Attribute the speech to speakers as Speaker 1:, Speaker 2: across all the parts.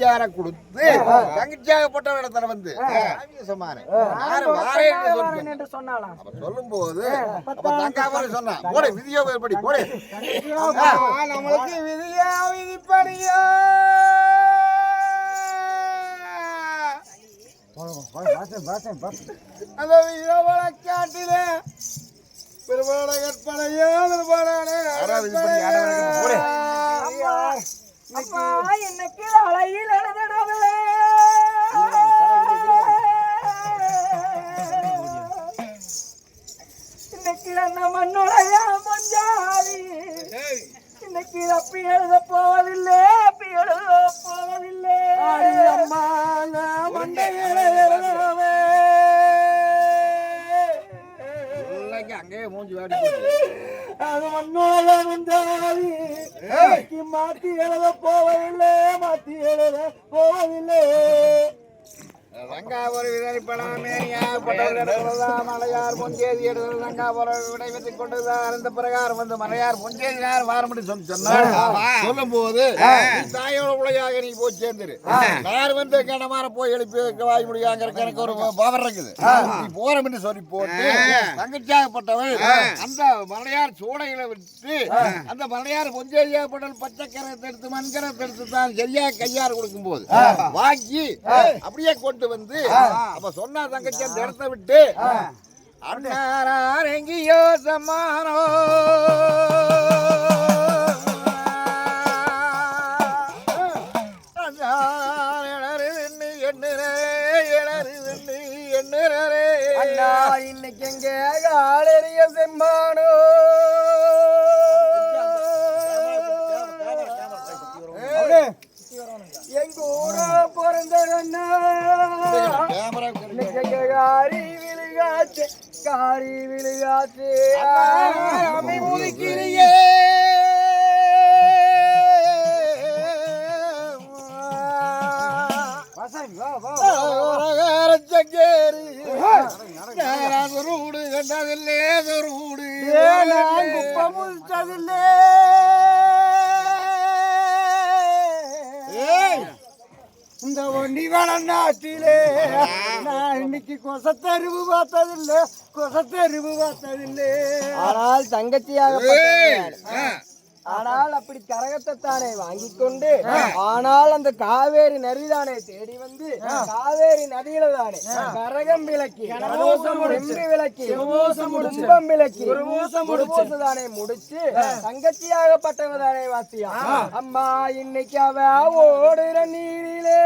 Speaker 1: செட்டியார கொடுத்து தங்கச்சியாகப்பட்ட இடத்துல வந்து. அப்ப சொல்லும்போது அப்ப தங்காவரம் சொன்னா போட விதியோ படி. போட
Speaker 2: நமக்கு விதியா விதிப்படியா. அந்த வழக்காட்டிலே. பெருமாட கற்பனையோ பெருமாடான அப்பா இன்னைக்கு அலையில் எழுதிடவே இன்னைக்கு அந்த மண்ணுடைய பஞ்சாதி இன்னைக்கு அப்பி எழுத போவதில்லை.
Speaker 1: மேனியாகப்பட்டவர்களிடத்துலதான் மலையார் பொஞ்சேதி எடுத்து ரங்காபுரம் விடைபெற்றுக் கொண்டுதான் அந்த பிரகாரம் வந்து மலையார் பொஞ்சேதியார் வாரம்னு சொல்லி சொன்னார். சொல்லும் போது தாயோட உலையாக நீ போய் சேர்ந்துரு. யார் வந்து கிணமார போய் எழுப்பி வாய் முடியாங்கிற எனக்கு ஒரு பவர் இருக்குது. நீ சொல்லி போட்டு தங்கச்சியாகப்பட்டவள் அந்த மலையார் சூடைகளை விட்டு அந்த மலையார் பொஞ்சேதியாகப்பட்டவள் பச்சை கரத்தை எடுத்து மண்கரத்தை எடுத்து தான் சரியா கையாறு கொடுக்கும் போது வாங்கி அப்படியே கொண்டு வந்து அப்ப சொன்னா தங்கச்சி அந்த இடத்த விட்டு அண்ணாரார் எங்கேயோ சமானோ
Speaker 2: இன்னைக்கு எங்க? காலறிய செம்மானோ. எங்க ஊர பிறந்த விழுகாச்சு காரி விழுகாச்சு அமை முதுக்கிறியே
Speaker 1: கண்டதில்லே சொரூடு.
Speaker 2: நான் குப்பம் முழிச்சதில்லே இந்த ஒண்டி நாட்டிலே இன்னைக்கு கொசத்தறிவு பார்த்ததில்லை கொசத்தறிவு பார்த்ததில்லை. ஆனால் தங்கச்சியாக ஆனால் அப்படி கரகத்தை தானே வாங்கி கொண்டு ஆனால் அந்த காவேரி நதிதானே தேடி வந்து காவேரி நதியில தானே கரகம் விளக்கி செம்பு விளக்கி கும்பம் விளக்கி தானே முடிச்சு. தங்கச்சியாகப்பட்டவ தானே வாத்தியா அம்மா இன்னைக்கு அவ ஓடுற நீரிலே.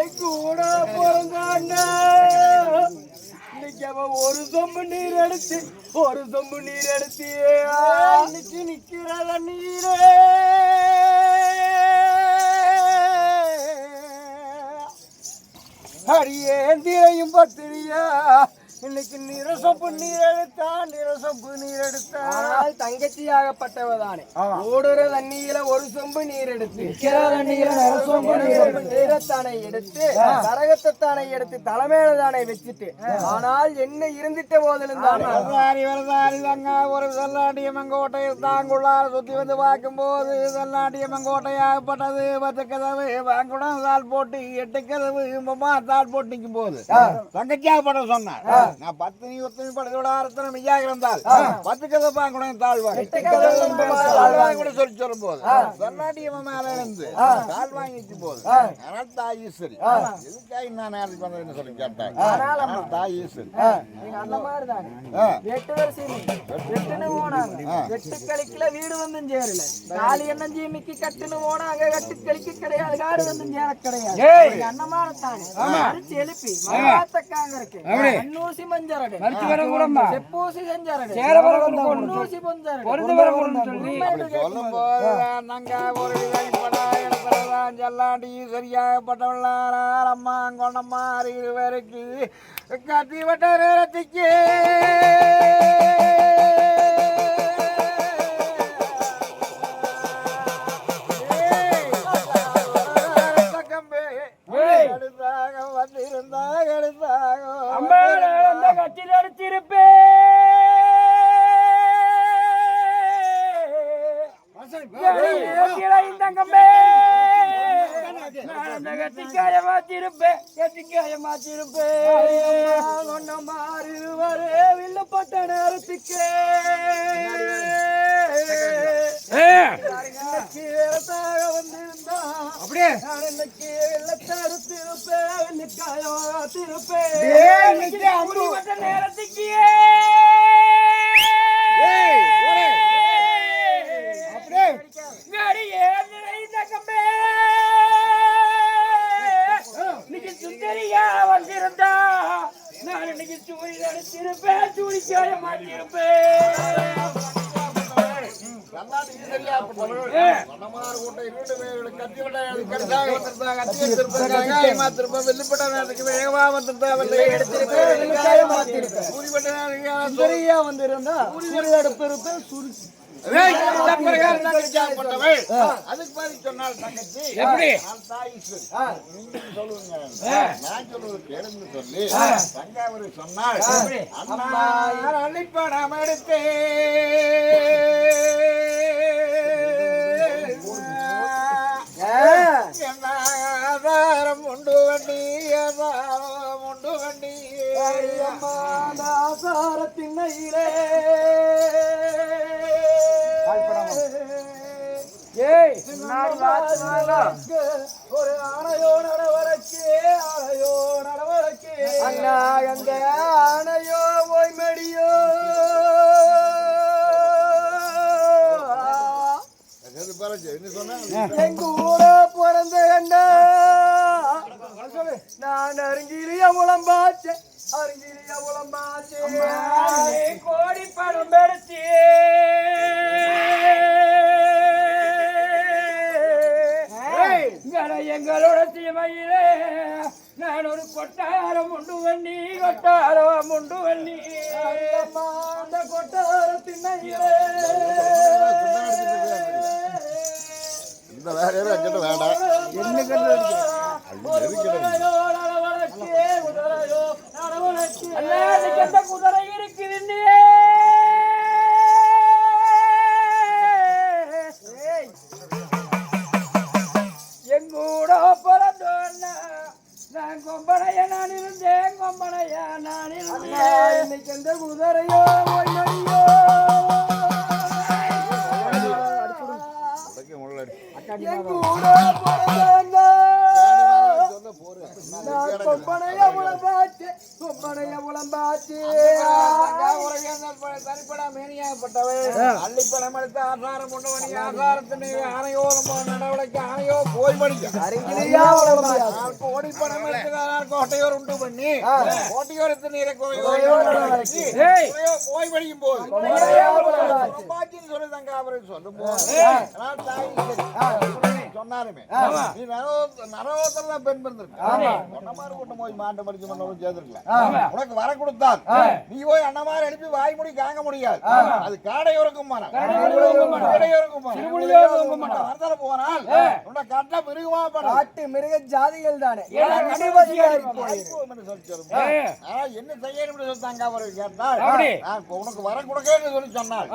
Speaker 2: என் கூட பிறந்த அண்ணா? இன்னைக்கு அவன் ஒரு சொம்பு நீர் எடுத்து ஒரு சொம்பு நீர் எடுத்து இன்னைக்கு நிக்கிற நீரே? அடியேந்திரையும் பத்திரியா இன்னைக்கு நிரசப்பு நீர் எடுத்தா நிரசப்பு நீர் எடுத்தா தங்கச்சியாகப்பட்டவதானே. ஓடுற தண்ணியில ஒரு சொம்பு நீர் எடுத்து தண்ணியில நிரசொம்பு நீரத்தானே எடுத்து கரகத்தானே எடுத்து தலைமையில தானே வச்சுட்டு ஆனால் என்ன இருந்துட்ட போதிலும்
Speaker 1: வரதாரி வரதாரி தங்க ஒரு செல்லாண்டிய மங்கோட்டையை தாங்குள்ளார. சுத்தி வந்து பார்க்கும்போது செல்லாண்டிய மங்கோட்டையாகப்பட்டது. பத்து கதவு வாங்குடம் தாள் போட்டு எட்டு கதவு தாள் போட்டு நிற்கும் போது தங்கச்சியாகப்பட்ட சொன்னார். நான் பத்து நீ ஒத்தனை படத்தோட ஆரத்தனை மெய்யாக இருந்தால் பத்து கதவு வாங்குடம் தாழ் கூட சொல்லி சொல்லும் போது. செல்லாண்டிய மேல இருந்து. தாழ் வாங்கி நிற்கும் போது. அதனால தாய் ஈஸ்வரி எதுக்காக நான் நேரத்துக்கு வந்ததுன்னு சொல்லி கேட்டாங்க அதனால தாய் ஈஸ்வரி
Speaker 2: நீங்க அந்த மாதிரி தானே
Speaker 1: ஆ.
Speaker 2: எட்டு வருஷம் எட்டுன்னு போனாங்க எட்டு கழிக்கல வீடு வந்து சேரல. காலி எண்ணம் ஜீமிக்கு கட்டுன்னு போனாங்க கட்டு கழிக்க கிடையாது. காடு வந்து சேர கிடையாது. அன்னமான தானே அரிச்சு எழுப்பி. மகாத்தக்காங்க இருக்கு. அன்னூசி மஞ்சரடு. செப்பூசி செஞ்சரடு. பொன்னூசி பொஞ்சரடு.
Speaker 1: சொல்லும் போது நாங்க ஒரு இடத்துலதான் செல்லாண்டி சரியாகப்பட்டவள்ளார் அம்மா கொண்டம்மா இருவருக்கு கத்தி வட்ட நேரத்துக்கு.
Speaker 2: மாத்திருப்பேன் கத்திக்காய மாத்திருப்பேன் ஒன்ன மாறு வரே வில்லப்பட்ட நேரத்துக்கு அப்படியே அப்படிப்பட்ட நேரத்துக்கு வந்திருந்தா,
Speaker 1: கத்தி எடுத்திருப்பாங்க. ஏமாத்திருப்பா, வெள்ளிப்பட்ட நேரத்துக்கு வேகமா வந்திருந்தா, வெள்ளையை எடுத்திருப்பா, வெள்ளிக்காயை மாத்திருப்பா. கூலிப்பட்ட நேரத்துக்கு யாரோ சொல்லி-
Speaker 2: சுந்தரியா வந்திருந்தா சூரிய அடுப்பு இருப்பேன் சுரி
Speaker 1: ஏய், இந்த பிரகாரம் தங்கச்சியாக போட்டவள். அதுக்கு பதில் சொன்னாள் தங்கச்சி. சொல்லுங்க. நான் சொல்வது கேளுன்னு சொல்லி தங்காவரி சொன்னாள். அண்ணா, அள்ளிப்படம் எடுத்தேன். ஆதாரம் உண்டு வண்டி
Speaker 2: ஆசாரத்தின்னையிலே ஏய் ஒரு ஆணையோ நடவரக்கு ஆணையோ நடவரக்கு அண்ணா அந்த ஆணையோ போய் மெடியோ
Speaker 1: அது பாருங்க, என்ன சொன்னா?
Speaker 2: எங்க ஊர பிறந்த அண்ணா நான் அருங்கிலிய முழம்பாச்சு அருங்கிலிய முழம்பாச்சு கோடி பணம் எடுத்து எங்களோட சீமையிலே நான் ஒரு கொட்டாரம் உண்டு வண்ணி கொட்டாரம் உண்டு வண்ணி. அந்த கொட்டாரத்தினையிலே
Speaker 1: இந்த வேண்டாம்.
Speaker 2: என்ன கண்டு குதிரை இருக்குது எங்கூட பிறந்தோன்னா நான் கொம்பனைய நான் இருந்தேன் கொம்பனைய நான் இருந்தேன். இன்னைக்கு எந்த குதிரையோ
Speaker 1: முள்ளடி.
Speaker 2: எங்கூட பிறந்தோன்னா. நான் கொம்பனைய உளம்பாச்சு கொம்பனைய உளம்பாச்சு
Speaker 1: தனிப்படா மேனியாகப்பட்டவள் அள்ளிப்படம் எடுத்த ஆசாரம் கொண்டு வணி ஆசாரத்தினை ஆணையோ நம்ம நடவடிக்கை ஆணையோ போய் படிக்க
Speaker 2: அருங்கிலியா
Speaker 1: பணம் எடுத்துக்கார் கோட்டையோர் உண்டு பண்ணி கோட்டையோரத்து நீரை போய் படிக்கும் போது சொல்லி சொல்லும் போது. சொன்னாருமே நீ பெண் பிறந்திருக்க உனக்கு வர கொடுத்தால் நீ போய் அண்ணமாரு அனுப்பி வாய் முடி காங்க முடியாது. அது காடையோருக்கும் வரதல போனால் உன்னை கட்ட மிருகமா
Speaker 2: காட்டு மிருக ஜாதிகள் தானே.
Speaker 1: என்ன செய்யணும்னு சொல்லிட்டாங்க அவரு கேட்டால் நான் உனக்கு வர கொடுக்கன்னு சொல்லி சொன்னாள்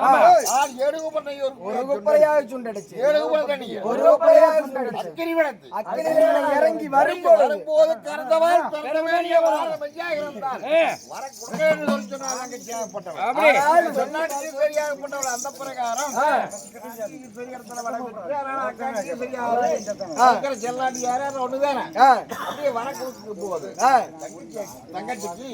Speaker 1: நான் ஏழு பண்ண
Speaker 2: ஒரு குப்பையாக சுண்டடிச்சு
Speaker 1: ஏழு பண்ணி
Speaker 2: ஒரு குப்பையாக சுண்டடிச்சு
Speaker 1: அக்கிரி விடத்து
Speaker 2: அக்கினியில இறங்கி வரும்போது
Speaker 1: வரும்போது சொன்னார் அந்த பிரகாரம். ஒண்ணுதானே? அப்படியே கொடுத்து போகுது
Speaker 2: ஆ,
Speaker 1: தங்கச்சிக்கு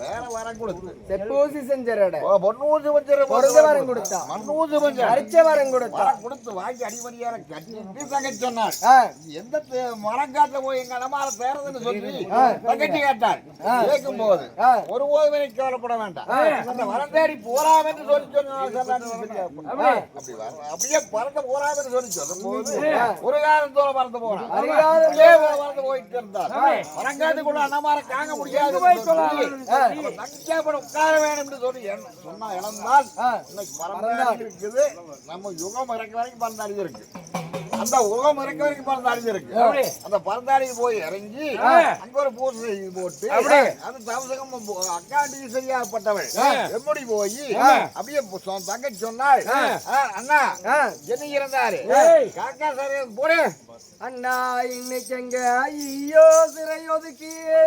Speaker 1: வேற வர கொடுத்து.
Speaker 2: செப்பூசி செஞ்சரட.
Speaker 1: பொன்னூசு வஞ்சர
Speaker 2: பொருந்த வரம் கொடுத்தா.
Speaker 1: மண்ணூசு வஞ்சர
Speaker 2: அரிச்ச வரம் கொடுத்தா.
Speaker 1: வர கொடுத்து வாங்கி அடிமடியார கட்டி தங்கச்சி சொன்னார். எந்த மரங்காட்டுல போய் எங்க அடமார தேர்றதுன்னு சொல்லி தங்கச்சி கேட்டார். கேட்கும் போது. ஒரு ஓதுவனை கவலைப்பட வேண்டாம். அந்த வரம் தேடி போலாம் என்று சொல்லி சொன்னார் அப்படியே பறந்து போலாம் என்று சொல்லி சொல்லும் போது ஒரு காலம் தூரம் பறந்து அப்படியே பறந்து போயிட்டு இருந்தார் மரங்காட்டுக்குள்ள அண்ணமார காங்க முடியாது தங்கச்சியா கூட உட்கார வேண்டும் என்று சொல்லி சொன்னா இழந்தால். இன்னைக்கு பறந்தாடி இருக்குது. நம்ம யுகம் இறக்க வரைக்கும் பறந்தாடி இருக்கு அந்த யுகம் இறக்க வரைக்கும் பறந்தாடி இருக்கு. அந்த பறந்தாடி போய் இறங்கி அங்க ஒரு பூசை போட்டு அது தவசகம் அக்காண்டி சரியாகப்பட்டவள். எப்படி போய் அப்படியே சொ- தங்கச்சி சொன்னால் ஆ, அண்ணா. என்ன இருந்தாரு. காக்கா சார் போடு.
Speaker 2: அண்ணா இன்னைக்கு எங்க ஐயோ சிறை ஒதுக்கியே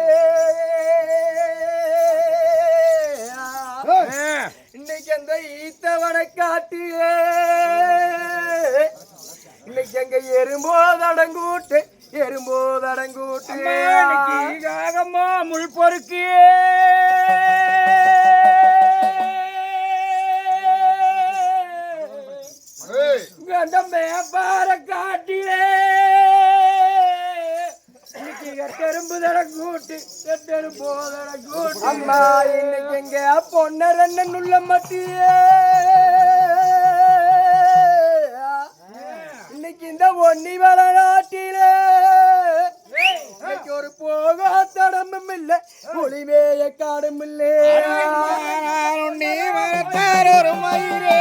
Speaker 2: இன்னைக்கு அந்த ஈத்தவனை காட்டியே இன்னைக்கு எங்க எறும்போதடங்கூட்டு எறும்போதடங்கூட்டு முள் பொறுக்கியே.
Speaker 1: ஏய்,
Speaker 2: கண்டமே பார காட்டிலே. எட்டெரும்பு தட கூட்டு எட்டெரும்பு தட கூட்டு அம்மா இன்னைக்கு எங்க பொன்னர் என்ன உள்ள மட்டியே இந்த ஒன்னி வள நாட்டிலே ஒரு போகா தடமும் இல்ல ஒளிவேய காடும் இல்லே.
Speaker 1: வளர்த்தார் ஒரு மயிரே.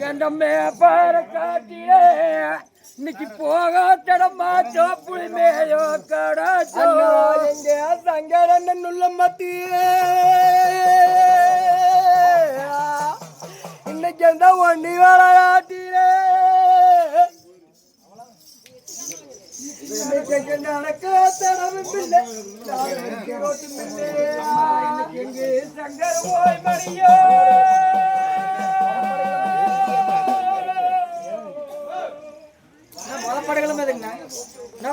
Speaker 2: கண்டமே பார காட்டிலே இன்னைக்கு போகாத்தடமா சோப்புளி மேயோ கடாச்சோ. எங்க? சங்கரன் உள்ள மத்தியே இன்னைக்கு அந்த ஒண்டி விளையாட்டிலே இன்னைக்கு நடக்க சங்கர் ஓய் எதுங்கண்ணா